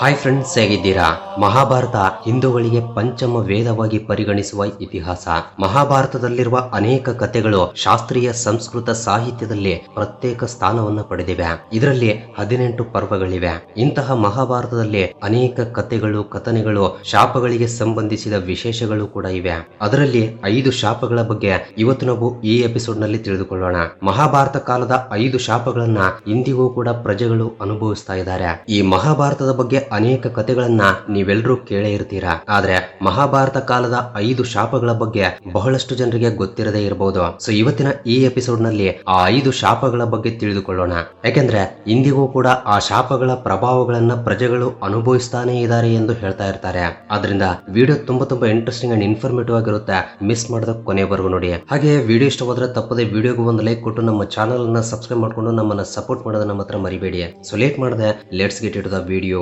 Hi friends ಹೇಗಿದ್ದೀರಾ? ಮಹಾಭಾರತ ಹಿಂದೂಗಳಿಗೆ ಪಂಚಮ ವೇದವಾಗಿ ಪರಿಗಣಿಸುವ ಇತಿಹಾಸ. ಮಹಾಭಾರತದಲ್ಲಿರುವ ಅನೇಕ ಕಥೆಗಳು ಶಾಸ್ತ್ರೀಯ ಸಂಸ್ಕೃತ ಸಾಹಿತ್ಯದಲ್ಲಿ ಪ್ರತ್ಯೇಕ ಸ್ಥಾನವನ್ನು ಪಡೆದಿವೆ. ಇದರಲ್ಲಿ ಹದಿನೆಂಟು ಪರ್ವಗಳಿವೆ. ಇಂತಹ ಮಹಾಭಾರತದಲ್ಲಿ ಅನೇಕ ಕಥೆಗಳು, ಕಥನೆಗಳು, ಶಾಪಗಳಿಗೆ ಸಂಬಂಧಿಸಿದ ವಿಶೇಷಗಳು ಕೂಡ ಇವೆ. ಅದರಲ್ಲಿ ಐದು ಶಾಪಗಳ ಬಗ್ಗೆ ಇವತ್ತು ನಾವು ಈ ಎಪಿಸೋಡ್ನಲ್ಲಿ ತಿಳಿದುಕೊಳ್ಳೋಣ. ಮಹಾಭಾರತ ಕಾಲದ ಐದು ಶಾಪಗಳನ್ನ ಇಂದಿಗೂ ಕೂಡ ಪ್ರಜೆಗಳು ಅನುಭವಿಸ್ತಾ ಇದ್ದಾರೆ. ಈ ಮಹಾಭಾರತದ ಬಗ್ಗೆ ಅನೇಕ ಕಥೆಗಳನ್ನ ನೀವೆಲ್ಲರೂ ಕೇಳೇ ಇರ್ತೀರಾ? ಆದ್ರೆ ಮಹಾಭಾರತ ಕಾಲದ ಐದು ಶಾಪಗಳ ಬಗ್ಗೆ ಬಹಳಷ್ಟು ಜನರಿಗೆ ಗೊತ್ತಿರದೇ ಇರಬಹುದು ಸೊ ಇವತ್ತಿನ ಈ ಎಪಿಸೋಡ್ನಲ್ಲಿ ಆ ಐದು ಶಾಪಗಳ ಬಗ್ಗೆ ತಿಳಿದುಕೊಳ್ಳೋಣ. ಯಾಕೆಂದ್ರೆ ಇಂದಿಗೂ ಕೂಡ ಆ ಶಾಪಗಳ ಪ್ರಭಾವಗಳನ್ನ ಪ್ರಜೆಗಳು ಅನುಭವಿಸ್ತಾನೆ ಇದ್ದಾರೆ ಎಂದು ಹೇಳ್ತಾ ಇರ್ತಾರೆ. ಆದ್ರಿಂದ ವಿಡಿಯೋ ತುಂಬಾ ತುಂಬಾ ಇಂಟ್ರೆಸ್ಟಿಂಗ್ ಅಂಡ್ ಇನ್ಫಾರ್ಮೇಟಿವ್ ಆಗಿರುತ್ತೆ. ಮಿಸ್ ಮಾಡದ ಕೊನೆವರೆಗೂ ನೋಡಿ. ಹಾಗೆ ವಿಡಿಯೋ ಇಷ್ಟವಾದ್ರೆ ತಪ್ಪದೆ ವಿಡಿಯೋಗೂ ಒಂದು ಲೈಕ್ ಕೊಟ್ಟು ನಮ್ಮ ಚಾನಲ್ ಅನ್ನ ಸಬ್ಸ್ಕ್ರೈಬ್ ಮಾಡ್ಕೊಂಡು ನಮ್ಮನ್ನ ಸಪೋರ್ಟ್ ಮಾಡೋದನ್ನ ಮಾತ್ರ ಮರಿಬೇಡಿ. ಸೊ ಲೇಟ್ ಮಾಡದೆ let's get it the video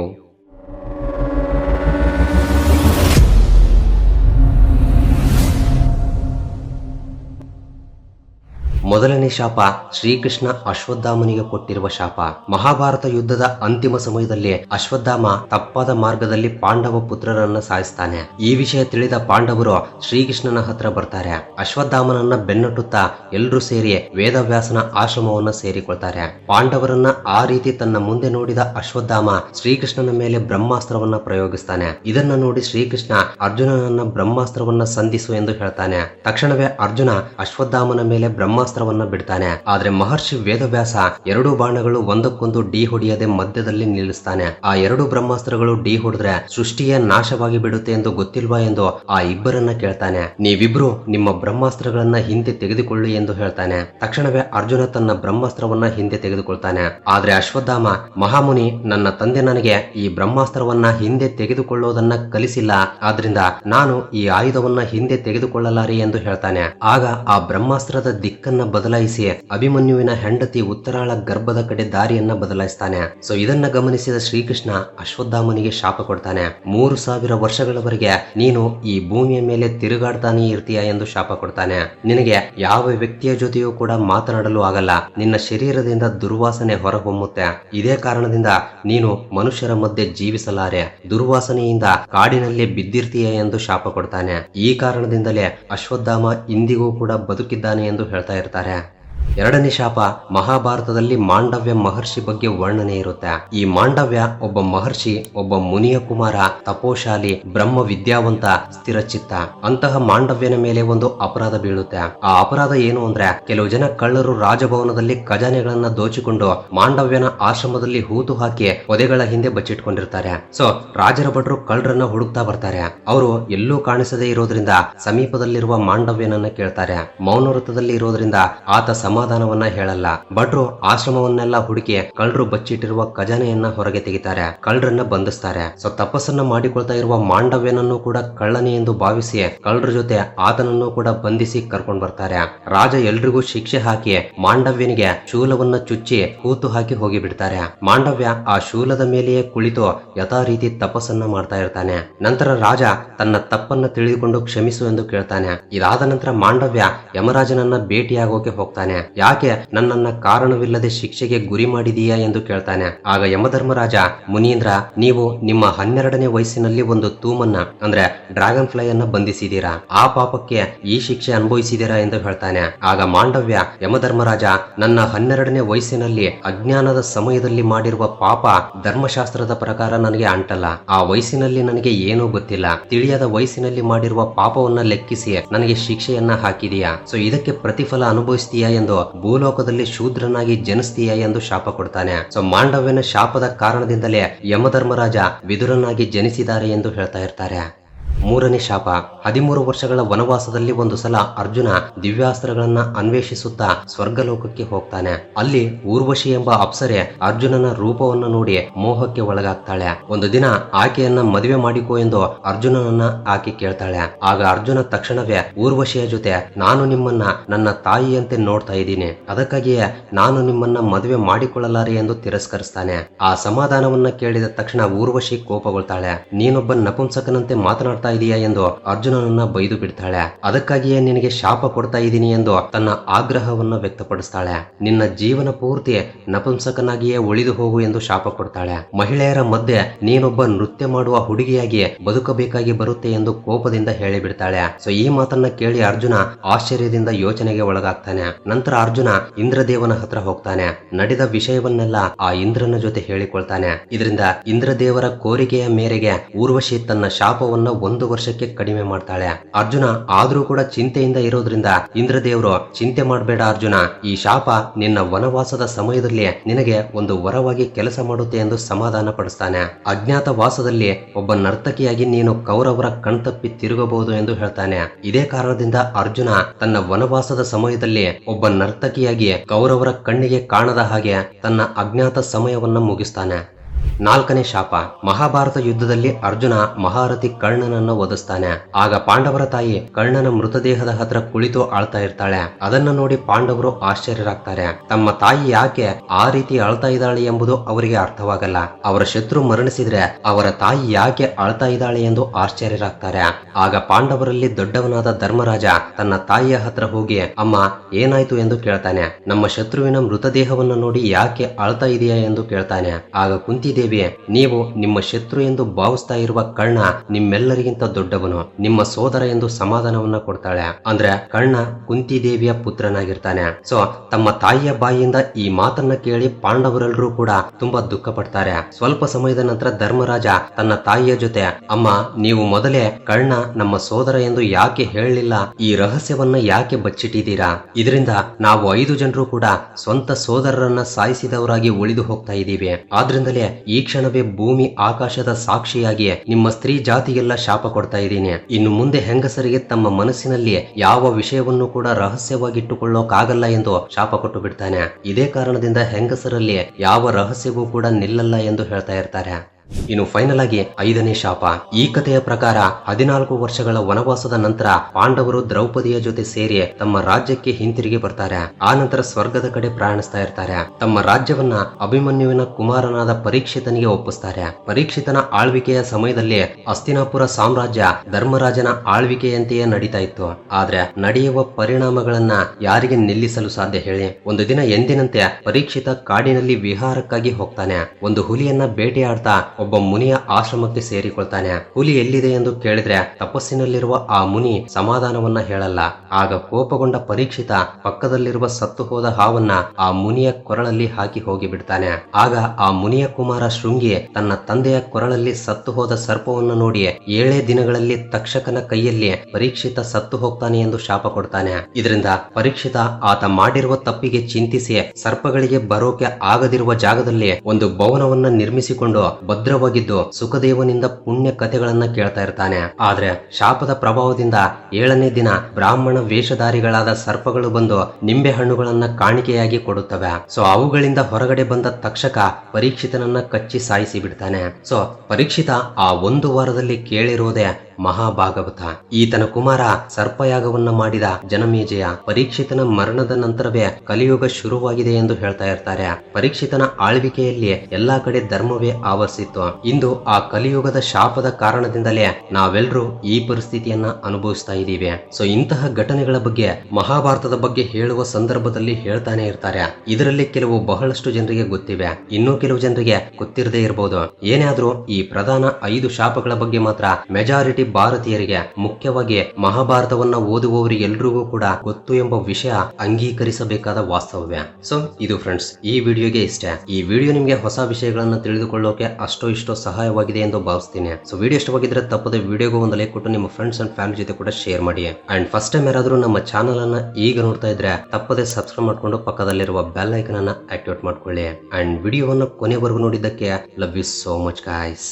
ಮೊದಲನೇ ಶಾಪ ಶ್ರೀಕೃಷ್ಣ ಅಶ್ವತ್ಥಾಮನಿಗೆ ಕೊಟ್ಟಿರುವ ಶಾಪ. ಮಹಾಭಾರತ ಯುದ್ಧದ ಅಂತಿಮ ಸಮಯದಲ್ಲಿ ಅಶ್ವತ್ಥಾಮ ತಪ್ಪಾದ ಮಾರ್ಗದಲ್ಲಿ ಪಾಂಡವ ಪುತ್ರರನ್ನ ಸಾಯಿಸ್ತಾನೆ. ಈ ವಿಷಯ ತಿಳಿದ ಪಾಂಡವರು ಶ್ರೀಕೃಷ್ಣನ ಹತ್ರ ಬರ್ತಾರೆ. ಅಶ್ವತ್ಥಾಮನನ್ನ ಬೆನ್ನಟ್ಟುತ್ತಾ ಎಲ್ರೂ ಸೇರಿ ವೇದವ್ಯಾಸನ ಆಶ್ರಮವನ್ನ ಸೇರಿಕೊಳ್ತಾರೆ. ಪಾಂಡವರನ್ನ ಆ ರೀತಿ ತನ್ನ ಮುಂದೆ ನೋಡಿದ ಅಶ್ವತ್ಥಾಮ ಶ್ರೀಕೃಷ್ಣನ ಮೇಲೆ ಬ್ರಹ್ಮಾಸ್ತ್ರವನ್ನ ಪ್ರಯೋಗಿಸ್ತಾನೆ. ಇದನ್ನ ನೋಡಿ ಶ್ರೀಕೃಷ್ಣ ಅರ್ಜುನನನ್ನ ಬ್ರಹ್ಮಾಸ್ತ್ರವನ್ನ ಸಂಧಿಸು ಎಂದು ಹೇಳ್ತಾನೆ. ತಕ್ಷಣವೇ ಅರ್ಜುನ ಅಶ್ವತ್ಥಾಮನ ಮೇಲೆ ಬ್ರಹ್ಮಾಸ್ತ್ರವನ್ನ ಬಿಡ್ತಾನೆ. ಆದ್ರೆ ಮಹರ್ಷಿ ವೇದವ್ಯಾಸ ಎರಡು ಬಾಣಗಳು ಒಂದಕ್ಕೊಂದು ಡಿ ಹೊಡೆಯದೆ ಮಧ್ಯದಲ್ಲಿ ನಿಲ್ಲಿಸ್ತಾನೆ. ಆ ಎರಡು ಬ್ರಹ್ಮಾಸ್ತ್ರಗಳು ಡಿ ಹೊಡೆದ್ರೆ ಸೃಷ್ಟಿಯೇ ನಾಶವಾಗಿ ಬಿಡುತ್ತೆ ಎಂದು ಗೊತ್ತಿಲ್ವಾ ಎಂದು ಆ ಇಬ್ಬರನ್ನ ಕೇಳ್ತಾನೆ. ನೀವಿಬ್ರು ನಿಮ್ಮ ಬ್ರಹ್ಮಾಸ್ತ್ರಗಳನ್ನ ಹಿಂದೆ ತೆಗೆದುಕೊಳ್ಳಿ ಎಂದು ಹೇಳ್ತಾನೆ. ತಕ್ಷಣವೇ ಅರ್ಜುನ ತನ್ನ ಬ್ರಹ್ಮಾಸ್ತ್ರವನ್ನ ಹಿಂದೆ ತೆಗೆದುಕೊಳ್ತಾನೆ. ಆದ್ರೆ ಅಶ್ವತ್ಥಾಮ, ಮಹಾಮುನಿ ನನ್ನ ತಂದೆ ನನಗೆ ಈ ಬ್ರಹ್ಮಾಸ್ತ್ರವನ್ನ ಹಿಂದೆ ತೆಗೆದುಕೊಳ್ಳೋದನ್ನ ಕಲಿಸಿಲ್ಲ. ಆದ್ರಿಂದ ನಾನು ಈ ಆಯುಧವನ್ನ ಹಿಂದೆ ತೆಗೆದುಕೊಳ್ಳಲಾರಿ ಎಂದು ಹೇಳ್ತಾನೆ. ಆಗ ಆ ಬ್ರಹ್ಮಾಸ್ತ್ರದ ದಿಕ್ಕನ್ನ ಬದಲಾಯಿಸಿ ಅಭಿಮನ್ಯುವಿನ ಹೆಂಡತಿ ಉತ್ತರಾಳ ಗರ್ಭದ ಕಡೆ ದಾರಿಯನ್ನ ಬದಲಾಯಿಸ್ತಾನೆ. ಸೊ ಇದನ್ನ ಗಮನಿಸಿದ ಶ್ರೀಕೃಷ್ಣ ಅಶ್ವತ್ಥಾಮನಿಗೆ ಶಾಪ ಕೊಡ್ತಾನೆ. ಮೂರು ಸಾವಿರ ವರ್ಷಗಳವರೆಗೆ ನೀನು ಈ ಭೂಮಿಯ ಮೇಲೆ ತಿರುಗಾಡ್ತಾನೆ ಇರ್ತೀಯ ಎಂದು ಶಾಪ ಕೊಡ್ತಾನೆ. ನಿನಗೆ ಯಾವ ವ್ಯಕ್ತಿಯ ಜೊತೆಯೂ ಕೂಡ ಮಾತನಾಡಲು ಆಗಲ್ಲ. ನಿನ್ನ ಶರೀರದಿಂದ ದುರ್ವಾಸನೆ ಹೊರಹೊಮ್ಮುತ್ತೆ. ಇದೇ ಕಾರಣದಿಂದ ನೀನು ಮನುಷ್ಯರ ಮಧ್ಯೆ ಜೀವಿಸಲಾರೆ. ದುರ್ವಾಸನೆಯಿಂದ ಕಾಡಿನಲ್ಲಿ ಬಿದ್ದಿರ್ತೀಯ ಎಂದು ಶಾಪ ಕೊಡ್ತಾನೆ. ಈ ಕಾರಣದಿಂದಲೇ ಅಶ್ವತ್ಥಾಮ ಇಂದಿಗೂ ಕೂಡ ಬದುಕಿದ್ದಾನೆ ಎಂದು ಹೇಳ್ತಾ ಇರ್ತಾರೆ ಎರಡನೇ ಶಾಪ ಮಹಾಭಾರತದಲ್ಲಿ ಮಾಂಡವ್ಯ ಮಹರ್ಷಿ ಬಗ್ಗೆ ವರ್ಣನೆ ಇರುತ್ತೆ. ಈ ಮಾಂಡವ್ಯ ಒಬ್ಬ ಮಹರ್ಷಿ, ಒಬ್ಬ ಮುನಿಯ ಕುಮಾರ, ತಪೋಶಾಲಿ, ಬ್ರಹ್ಮ ವಿದ್ಯಾವಂತ, ಸ್ಥಿರಚಿತ್ತ. ಅಂತಹ ಮಾಂಡವ್ಯನ ಮೇಲೆ ಒಂದು ಅಪರಾಧ ಬೀಳುತ್ತೆ. ಆ ಅಪರಾಧ ಏನು ಅಂದ್ರೆ, ಕೆಲವು ಜನ ಕಳ್ಳರು ರಾಜಭವನದಲ್ಲಿ ಖಜಾನೆಗಳನ್ನ ದೋಚಿಕೊಂಡು ಮಾಂಡವ್ಯನ ಆಶ್ರಮದಲ್ಲಿ ಹೂತು ಹಾಕಿ ಪೊದೆಗಳ ಹಿಂದೆ ಬಚ್ಚಿಟ್ಕೊಂಡಿರ್ತಾರೆ. ಸೊ, ರಾಜರ ಭಟ್ರು ಕಳ್ಳರನ್ನ ಹುಡುಕ್ತಾ ಬರ್ತಾರೆ. ಅವರು ಎಲ್ಲೂ ಕಾಣಿಸದೇ ಇರೋದ್ರಿಂದ ಸಮೀಪದಲ್ಲಿರುವ ಮಾಂಡವ್ಯನನ್ನ ಕೇಳ್ತಾರೆ. ಮೌನವ್ರತದಲ್ಲಿ ಇರೋದ್ರಿಂದ ಆತ ಸಮಾಧಾನವನ್ನ ಹೇಳಲ್ಲ. ಭಟ್ರು ಆಶ್ರಮವನ್ನೆಲ್ಲ ಹುಡುಕಿ ಕಳ್ಳರು ಬಚ್ಚಿಟ್ಟಿರುವ ಖಜಾನೆಯನ್ನ ಹೊರಗೆ ತೆಗಿತಾರೆ. ಕಳ್ಳರನ್ನ ಬಂಧಿಸ್ತಾರೆ. ಸೊ ತಪಸ್ಸನ್ನ ಮಾಡಿಕೊಳ್ತಾ ಇರುವ ಮಾಂಡವ್ಯನನ್ನು ಕೂಡ ಕಳ್ಳನೆ ಎಂದು ಭಾವಿಸಿ ಕಳ್ಳರ ಜೊತೆ ಆತನನ್ನು ಕೂಡ ಬಂಧಿಸಿ ಕರ್ಕೊಂಡ್ ಬರ್ತಾರೆ. ರಾಜ ಎಲ್ರಿಗೂ ಶಿಕ್ಷೆ ಹಾಕಿ ಮಾಂಡವ್ಯನಿಗೆ ಶೂಲವನ್ನ ಚುಚ್ಚಿ ಕೂತು ಹಾಕಿ ಹೋಗಿ ಬಿಡ್ತಾರೆ. ಮಾಂಡವ್ಯ ಆ ಶೂಲದ ಮೇಲೆಯೇ ಕುಳಿತು ಯಥಾ ರೀತಿ ತಪಸ್ಸನ್ನ ಮಾಡ್ತಾ ಇರ್ತಾನೆ. ನಂತರ ರಾಜ ತನ್ನ ತಪ್ಪನ್ನ ತಿಳಿದುಕೊಂಡು ಕ್ಷಮಿಸು ಎಂದು ಕೇಳ್ತಾನೆ. ಇದಾದ ನಂತರ ಮಾಂಡವ್ಯ ಯಮರಾಜನನ್ನ ಭೇಟಿಯಾಗೋಕೆ ಹೋಗ್ತಾನೆ. ಯಾಕೆ ನನ್ನನ್ನ ಕಾರಣವಿಲ್ಲದೆ ಶಿಕ್ಷೆಗೆ ಗುರಿ ಮಾಡಿದೀಯಾ ಎಂದು ಕೇಳ್ತಾನೆ. ಆಗ ಯಮಧರ್ಮರಾಜ, ಮುನೀಂದ್ರ, ನೀವು ನಿಮ್ಮ ಹನ್ನೆರಡನೇ ವಯಸ್ಸಿನಲ್ಲಿ ಒಂದು ತೂಮನ್ನ, ಅಂದ್ರೆ ಡ್ರ್ಯಾಗನ್ ಫ್ಲೈ ಅನ್ನ ಬಂಧಿಸಿದೀರಾ? ಆ ಪಾಪಕ್ಕೆ ಈ ಶಿಕ್ಷೆ ಅನುಭವಿಸಿದೀರಾ ಎಂದು ಹೇಳ್ತಾನೆ. ಆಗ ಮಾಂಡವ್ಯ, ಯಮಧರ್ಮರಾಜ, ನನ್ನ ಹನ್ನೆರಡನೇ ವಯಸ್ಸಿನಲ್ಲಿ ಅಜ್ಞಾನದ ಸಮಯದಲ್ಲಿ ಮಾಡಿರುವ ಪಾಪ ಧರ್ಮಶಾಸ್ತ್ರದ ಪ್ರಕಾರ ನನಗೆ ಅಂಟಲ್ಲ. ಆ ವಯಸ್ಸಿನಲ್ಲಿ ನನಗೆ ಏನೂ ಗೊತ್ತಿಲ್ಲ. ತಿಳಿಯದ ವಯಸ್ಸಿನಲ್ಲಿ ಮಾಡಿರುವ ಪಾಪವನ್ನ ಲೆಕ್ಕಿಸಿ ನನಗೆ ಶಿಕ್ಷೆಯನ್ನ ಹಾಕಿದೀಯಾ? ಸೊ ಇದಕ್ಕೆ ಪ್ರತಿಫಲ ಅನುಭವಿಸ್ತೀಯಾ ಎಂದು ಭೂಲೋಕದಲ್ಲಿ ಶೂದ್ರನಾಗಿ ಜನಿಸ್ತೀಯ ಎಂದು ಶಾಪ ಕೊಡ್ತಾನೆ. ಸೊ ಮಾಂಡವ್ಯನ ಶಾಪದ ಕಾರಣದಿಂದಲೇ ಯಮಧರ್ಮರಾಜ ವಿದುರನಾಗಿ ಜನಿಸಿದ್ದಾರೆ ಎಂದು ಹೇಳ್ತಾ ಇರ್ತಾರೆ. ಮೂರನೇ ಶಾಪ. ಹದಿಮೂರು ವರ್ಷಗಳ ವನವಾಸದಲ್ಲಿ ಒಂದು ಸಲ ಅರ್ಜುನ ದಿವ್ಯಾಸ್ತ್ರಗಳನ್ನ ಅನ್ವೇಷಿಸುತ್ತಾ ಸ್ವರ್ಗಲೋಕಕ್ಕೆ ಹೋಗ್ತಾನೆ. ಅಲ್ಲಿ ಊರ್ವಶಿ ಎಂಬ ಅಪ್ಸರೆ ಅರ್ಜುನನ ರೂಪವನ್ನು ನೋಡಿ ಮೋಹಕ್ಕೆ ಒಳಗಾಗ್ತಾಳೆ. ಒಂದು ದಿನ ಆಕೆಯನ್ನ ಮದುವೆ ಮಾಡಿಕೋ ಎಂದು ಅರ್ಜುನನನ್ನ ಆಕೆ ಕೇಳ್ತಾಳೆ. ಆಗ ಅರ್ಜುನ ತಕ್ಷಣವೇ ಊರ್ವಶಿಯ ಜೊತೆ, ನಾನು ನಿಮ್ಮನ್ನ, ನನ್ನ ತಾಯಿಯಂತೆ ನೋಡ್ತಾ ಇದ್ದೀನಿ. ಅದಕ್ಕಾಗಿಯೇ ನಾನು ನಿಮ್ಮನ್ನ ಮದುವೆ ಮಾಡಿಕೊಳ್ಳಲಾರೆ ಎಂದು ತಿರಸ್ಕರಿಸ್ತಾನೆ. ಆ ಸಮಾಧಾನವನ್ನ ಕೇಳಿದ ತಕ್ಷಣ ಊರ್ವಶಿ ಕೋಪಗೊಳ್ತಾಳೆ. ನೀನೊಬ್ಬ ನಪುಂಸಕನಂತೆ ಮಾತನಾಡ್ತಾ ಇದೀಯಾ ಎಂದು ಅರ್ಜುನನನ್ನ ಬೈದು ಬಿಡ್ತಾಳೆ. ಅದಕ್ಕಾಗಿಯೇ ನಿನಗೆ ಶಾಪ ಕೊಡ್ತಾ ಇದ್ದೀನಿ ಎಂದು ತನ್ನ ಆಗ್ರಹವನ್ನ ವ್ಯಕ್ತಪಡಿಸ್ತಾಳೆ. ನಿನ್ನ ಜೀವನ ಪೂರ್ತಿ ನಪುಂಸಕನಾಗಿಯೇ ಉಳಿದು ಹೋಗು ಎಂದು ಶಾಪ ಕೊಡ್ತಾಳೆ. ಮಹಿಳೆಯರ ಮಧ್ಯೆ ನೀನೊಬ್ಬ ನೃತ್ಯ ಮಾಡುವ ಹುಡುಗಿಯಾಗಿ ಬದುಕಬೇಕಾಗಿ ಬರುತ್ತೆ ಎಂದು ಕೋಪದಿಂದ ಹೇಳಿಬಿಡ್ತಾಳೆ. ಸೊ ಈ ಮಾತನ್ನ ಕೇಳಿ ಅರ್ಜುನ ಆಶ್ಚರ್ಯದಿಂದ ಯೋಚನೆಗೆ ಒಳಗಾಗ್ತಾನೆ. ನಂತರ ಅರ್ಜುನ ಇಂದ್ರದೇವನ ಹತ್ರ ಹೋಗ್ತಾನೆ. ನಡೆದ ವಿಷಯವನ್ನೆಲ್ಲ ಆ ಇಂದ್ರನ ಜೊತೆ ಹೇಳಿಕೊಳ್ತಾನೆ. ಇದರಿಂದ ಇಂದ್ರದೇವರ ಕೋರಿಕೆಯ ಮೇರೆಗೆ ಊರ್ವಶಿ ತನ್ನ ಶಾಪವನ್ನ ಒಂದು ವರ್ಷಕ್ಕೆ ಕಡಿಮೆ ಮಾಡ್ತಾಳೆ. ಅರ್ಜುನ ಆದ್ರೂ ಕೂಡ ಚಿಂತೆಯಿಂದ ಇರೋದ್ರಿಂದ ಇಂದ್ರದೇವರು ಚಿಂತೆ ಮಾಡಬೇಡ ಅರ್ಜುನ. ಈ ಶಾಪ ನಿನ್ನ ವನವಾಸದ ಸಮಯದಲ್ಲಿ ನಿನಗೆ ಒಂದು ವರವಾಗಿ ಕೆಲಸ ಮಾಡುತ್ತೆ ಎಂದು ಸಮಾಧಾನ ಪಡಿಸ್ತಾನೆ. ಅಜ್ಞಾತ ವಾಸದಲ್ಲಿ ಒಬ್ಬ ನರ್ತಕಿಯಾಗಿ ನೀನು ಕೌರವರ ಕಣ್ತಪ್ಪಿ ತಿರುಗಬಹುದು ಎಂದು ಹೇಳ್ತಾನೆ. ಇದೇ ಕಾರಣದಿಂದ ಅರ್ಜುನ ತನ್ನ ವನವಾಸದ ಸಮಯದಲ್ಲಿ ಒಬ್ಬ ನರ್ತಕಿಯಾಗಿ ಕೌರವರ ಕಣ್ಣಿಗೆ ಕಾಣದ ಹಾಗೆ ತನ್ನ ಅಜ್ಞಾತ ಸಮಯವನ್ನ ಮುಗಿಸ್ತಾನೆ. ನಾಲ್ಕನೇ ಶಾಪ. ಮಹಾಭಾರತ ಯುದ್ಧದಲ್ಲಿ ಅರ್ಜುನ ಮಹಾರಥಿ ಕರ್ಣನನ್ನ ಓದಿಸ್ತಾನೆ ಆಗ ಪಾಂಡವರ ತಾಯಿ ಕರ್ಣನ ಮೃತದೇಹದ ಹತ್ರ ಕುಳಿತು ಆಳ್ತಾ ಇರ್ತಾಳೆ. ಅದನ್ನ ನೋಡಿ ಪಾಂಡವರು ಆಶ್ಚರ್ಯರಾಗ್ತಾರೆ. ತಮ್ಮ ತಾಯಿ ಯಾಕೆ ಆ ರೀತಿ ಅಳ್ತಾ ಇದ್ದಾಳೆ ಎಂಬುದು ಅವರಿಗೆ ಅರ್ಥವಾಗಲ್ಲ. ಅವರ ಶತ್ರು ಮರಣಿಸಿದ್ರೆ ಅವರ ತಾಯಿ ಯಾಕೆ ಅಳ್ತಾ ಇದ್ದಾಳೆ ಎಂದು ಆಶ್ಚರ್ಯರಾಗ್ತಾರೆ. ಆಗ ಪಾಂಡವರಲ್ಲಿ ದೊಡ್ಡವನಾದ ಧರ್ಮರಾಜ ತನ್ನ ತಾಯಿಯ ಹತ್ರ ಹೋಗಿ, ಅಮ್ಮ, ಏನಾಯ್ತು? ಎಂದು ಕೇಳ್ತಾನೆ. ನಮ್ಮ ಶತ್ರುವಿನ ಮೃತದೇಹವನ್ನು ನೋಡಿ ಯಾಕೆ ಅಳ್ತಾ ಇದೆಯಾ? ಎಂದು ಕೇಳ್ತಾನೆ. ಆಗ ಕುಂತಿದೇವಿ ನೀವು ನಿಮ್ಮ ಶತ್ರು ಎಂದು ಭಾವಿಸ್ತಾ ಇರುವ ಕರ್ಣ ನಿಮ್ಮೆಲ್ಲರಿಗಿಂತ ದೊಡ್ಡವನು, ನಿಮ್ಮ ಸೋದರ ಎಂದು ಸಮಾಧಾನವನ್ನ ಕೊಡ್ತಾಳೆ. ಅಂದ್ರೆ ಕರ್ಣ ಕುಂತಿದೇವಿಯ ಪುತ್ರನಾಗಿರ್ತಾನೆ. ಸೊ ತಮ್ಮ ತಾಯಿಯ ಬಾಯಿಯಿಂದ ಈ ಮಾತನ್ನ ಕೇಳಿ ಪಾಂಡವರೆಲ್ಲರೂ ಕೂಡ ತುಂಬಾ ದುಃಖ ಪಡ್ತಾರೆ ಸ್ವಲ್ಪ ಸಮಯದ ನಂತರ ಧರ್ಮರಾಜ ತನ್ನ ತಾಯಿಯ ಜೊತೆ, ಅಮ್ಮ, ನೀವು ಮೊದಲೇ ಕರ್ಣ ನಮ್ಮ ಸೋದರ ಎಂದು ಯಾಕೆ ಹೇಳಲಿಲ್ಲ ಈ ರಹಸ್ಯವನ್ನ ಯಾಕೆ ಬಚ್ಚಿಟ್ಟಿದ್ದೀರಾ? ಇದರಿಂದ ನಾವು ಐದು ಜನರು ಕೂಡ ಸ್ವಂತ ಸೋದರರನ್ನ ಸಾಯಿಸಿದವರಾಗಿ ಉಳಿದು ಹೋಗ್ತಾ ಇದ್ದೀವಿ. ಆದ್ರಿಂದಲೇ ಈ ಕ್ಷಣವೇ ಭೂಮಿ ಆಕಾಶದ ಸಾಕ್ಷಿಯಾಗಿ ನಿಮ್ಮ ಸ್ತ್ರೀ ಜಾತಿಗೆಲ್ಲ ಶಾಪ ಕೊಡ್ತಾ ಇದ್ದೀನಿ. ಇನ್ನು ಮುಂದೆ ಹೆಂಗಸರಿಗೆ ತಮ್ಮ ಮನಸ್ಸಿನಲ್ಲಿ ಯಾವ ವಿಷಯವನ್ನು ಕೂಡ ರಹಸ್ಯವಾಗಿಟ್ಟುಕೊಳ್ಳೋಕಾಗಲ್ಲ ಎಂದು ಶಾಪ ಕೊಟ್ಟು ಬಿಡ್ತಾನೆ. ಇದೇ ಕಾರಣದಿಂದ ಹೆಂಗಸರಲ್ಲಿ ಯಾವ ರಹಸ್ಯವೂ ಕೂಡ ನಿಲ್ಲಲ್ಲ ಎಂದು ಹೇಳ್ತಾ ಇರ್ತಾರೆ. ಇನ್ನು ಫೈನಲ್ ಆಗಿ ಐದನೇ ಶಾಪ. ಈ ಕಥೆಯ ಪ್ರಕಾರ ಹದಿನಾಲ್ಕು ವರ್ಷಗಳ ವನವಾಸದ ನಂತರ ಪಾಂಡವರು ದ್ರೌಪದಿಯ ಜೊತೆ ಸೇರಿ ತಮ್ಮ ರಾಜ್ಯಕ್ಕೆ ಹಿಂತಿರುಗಿ ಬರ್ತಾರೆ. ಆ ನಂತರ ಸ್ವರ್ಗದ ಕಡೆ ಪ್ರಯಾಣಿಸ್ತಾ ಇರ್ತಾರೆ. ತಮ್ಮ ರಾಜ್ಯವನ್ನ ಅಭಿಮನ್ಯುವಿನ ಕುಮಾರನಾದ ಪರೀಕ್ಷಿತನಿಗೆ ಒಪ್ಪಿಸ್ತಾರೆ. ಪರೀಕ್ಷಿತನ ಆಳ್ವಿಕೆಯ ಸಮಯದಲ್ಲಿ ಅಸ್ತಿನಾಪುರ ಸಾಮ್ರಾಜ್ಯ ಧರ್ಮರಾಜನ ಆಳ್ವಿಕೆಯಂತೆಯೇ ನಡೀತಾ ಇತ್ತು. ಆದ್ರೆ ನಡೆಯುವ ಪರಿಣಾಮಗಳನ್ನ ಯಾರಿಗೆ ನಿಲ್ಲಿಸಲು ಸಾಧ್ಯ ಹೇಳಿ. ಒಂದು ದಿನ ಎಂದಿನಂತೆ ಪರೀಕ್ಷಿತ ಕಾಡಿನಲ್ಲಿ ವಿಹಾರಕ್ಕಾಗಿ ಹೋಗ್ತಾನೆ. ಒಂದು ಹುಲಿಯನ್ನ ಬೇಟೆಯಾಡ್ತಾ ಒಬ್ಬ ಮುನಿಯ ಆಶ್ರಮಕ್ಕೆ ಸೇರಿಕೊಳ್ತಾನೆ. ಹುಲಿ ಎಲ್ಲಿದೆ ಎಂದು ಕೇಳಿದ್ರೆ ತಪಸ್ಸಿನಲ್ಲಿರುವ ಆ ಮುನಿ ಸಮಾಧಾನವನ್ನ ಹೇಳಲ್ಲ. ಆಗ ಕೋಪಗೊಂಡ ಪರೀಕ್ಷಿತ ಪಕ್ಕದಲ್ಲಿರುವ ಸತ್ತು ಹೋದ ಹಾವನ್ನ ಆ ಮುನಿಯ ಕೊರಳಲ್ಲಿ ಹಾಕಿ ಹೋಗಿ ಬಿಡ್ತಾನೆ ಆಗ ಆ ಮುನಿಯ ಕುಮಾರ ಶೃಂಗಿ ತನ್ನ ತಂದೆಯ ಕೊರಳಲ್ಲಿ ಸತ್ತು ಹೋದ ಸರ್ಪವನ್ನು ನೋಡಿ ಏಳೇ ದಿನಗಳಲ್ಲಿ ತಕ್ಷಕನ ಕೈಯಲ್ಲಿ ಪರೀಕ್ಷಿತ ಸತ್ತು ಹೋಗ್ತಾನೆ ಎಂದು ಶಾಪ ಕೊಡ್ತಾನೆ. ಇದರಿಂದ ಪರೀಕ್ಷಿತ ಆತ ಮಾಡಿರುವ ತಪ್ಪಿಗೆ ಚಿಂತಿಸಿ ಸರ್ಪಗಳಿಗೆ ಬರೋಕೆ ಆಗದಿರುವ ಜಾಗದಲ್ಲಿ ಒಂದು ಭವನವನ್ನ ನಿರ್ಮಿಸಿಕೊಂಡು ಭದ್ರವಾಗಿದ್ದು ಸುಖದೇವನಿಂದ ಪುಣ್ಯ ಕಥೆಗಳನ್ನ ಕೇಳ್ತಾ ಇರ್ತಾನೆ. ಆದ್ರೆ ಶಾಪದ ಪ್ರಭಾವದಿಂದ ಏಳನೇ ದಿನ ಬ್ರಾಹ್ಮಣ ವೇಷಧಾರಿಗಳಾದ ಸರ್ಪಗಳು ಬಂದು ನಿಂಬೆ ಹಣ್ಣುಗಳನ್ನ ಕಾಣಿಕೆಯಾಗಿ ಕೊಡುತ್ತವೆ. ಸೊ ಅವುಗಳಿಂದ ಹೊರಗಡೆ ಬಂದ ತಕ್ಷಕ ಪರೀಕ್ಷಿತನನ್ನ ಕಚ್ಚಿ ಸಾಯಿಸಿ ಬಿಡ್ತಾನೆ. ಸೊ ಪರೀಕ್ಷಿತ ಆ ಒಂದು ವಾರದಲ್ಲಿ ಕೇಳಿರೋದೇ ಮಹಾಭಾಗವತ. ಈತನ ಕುಮಾರ ಸರ್ಪಯಾಗವನ್ನ ಮಾಡಿದ ಜನಮೇಜಯ ಪರೀಕ್ಷಿತನ ಮರಣದ ನಂತರವೇ ಕಲಿಯುಗ ಶುರುವಾಗಿದೆ ಎಂದು ಹೇಳ್ತಾ ಇರ್ತಾರೆ. ಪರೀಕ್ಷಿತನ ಆಳ್ವಿಕೆಯಲ್ಲಿ ಎಲ್ಲಾ ಕಡೆ ಧರ್ಮವೇ ಆವರಿಸಿತ್ತು. ಇಂದು ಆ ಕಲಿಯುಗದ ಶಾಪದ ಕಾರಣದಿಂದಲೇ ನಾವೆಲ್ಲರೂ ಈ ಪರಿಸ್ಥಿತಿಯನ್ನ ಅನುಭವಿಸ್ತಾ ಇದ್ದೀವಿ. ಸೊ ಇಂತಹ ಘಟನೆಗಳ ಬಗ್ಗೆ ಮಹಾಭಾರತದ ಬಗ್ಗೆ ಹೇಳುವ ಸಂದರ್ಭದಲ್ಲಿ ಹೇಳ್ತಾನೆ ಇರ್ತಾರೆ. ಇದರಲ್ಲಿ ಕೆಲವು ಬಹಳಷ್ಟು ಜನರಿಗೆ ಗೊತ್ತಿವೆ. ಇನ್ನೂ ಕೆಲವು ಜನರಿಗೆ ಗೊತ್ತಿರದೇ ಇರಬಹುದು ಏನೇ ಈ ಪ್ರಧಾನ ಐದು ಶಾಪಗಳ ಬಗ್ಗೆ ಮಾತ್ರ ಮೆಜಾರಿಟಿ ಭಾರತೀಯರಿಗೆ, ಮುಖ್ಯವಾಗಿ ಮಹಾಭಾರತವನ್ನ ಓದುವವರಿಗೆಲ್ಲರಿಗೂ ಕೂಡ ಗೊತ್ತು ಎಂಬ ವಿಷಯ ಅಂಗೀಕರಿಸಬೇಕಾದ ವಾಸ್ತವ್ಯ ಸೊ ಇದು ಫ್ರೆಂಡ್ಸ್ ಈ ವಿಡಿಯೋಗೆ ಇಷ್ಟ. ಈ ವಿಡಿಯೋ ನಿಮಗೆ ಹೊಸ ವಿಷಯಗಳನ್ನ ತಿಳಿದುಕೊಳ್ಳೋಕೆ ಅಷ್ಟೋ ಇಷ್ಟೋ ಸಹಾಯವಾಗಿದೆ ಎಂದು ಭಾವಿಸ್ತೀನಿ. ಸೊ ವಿಡಿಯೋ ಇಷ್ಟವಾಗಿದ್ರೆ ತಪ್ಪದೆ ವಿಡಿಯೋಗೆ ಒಂದು ಲೈಕ್ ಕೊಟ್ಟು ನಿಮ್ಮ ಫ್ರೆಂಡ್ಸ್ ಅಂಡ್ ಫ್ಯಾಮಿಲಿ ಜೊತೆ ಕೂಡ ಶೇರ್ ಮಾಡಿ. ಅಂಡ್ ಫಸ್ಟ್ ಟೈಮ್ ಯಾರಾದರೂ ನಮ್ಮ ಚಾನಲ್ ಅನ್ನ ಈಗ ನೋಡ್ತಾ ಇದ್ರೆ ತಪ್ಪದೆ ಸಬ್ಸ್ಕ್ರೈಬ್ ಮಾಡ್ಕೊಂಡು ಪಕ್ಕದಲ್ಲಿರುವ ಬೆಲ್ ಐಕನ್ ಅನ್ನ ಆಕ್ಟಿವೇಟ್ ಮಾಡ್ಕೊಳ್ಳಿ. ಅಂಡ್ ವಿಡಿಯೋವನ್ನು ಕೊನೆವರೆಗೂ ನೋಡಿದ್ದಕ್ಕೆ love you so much guys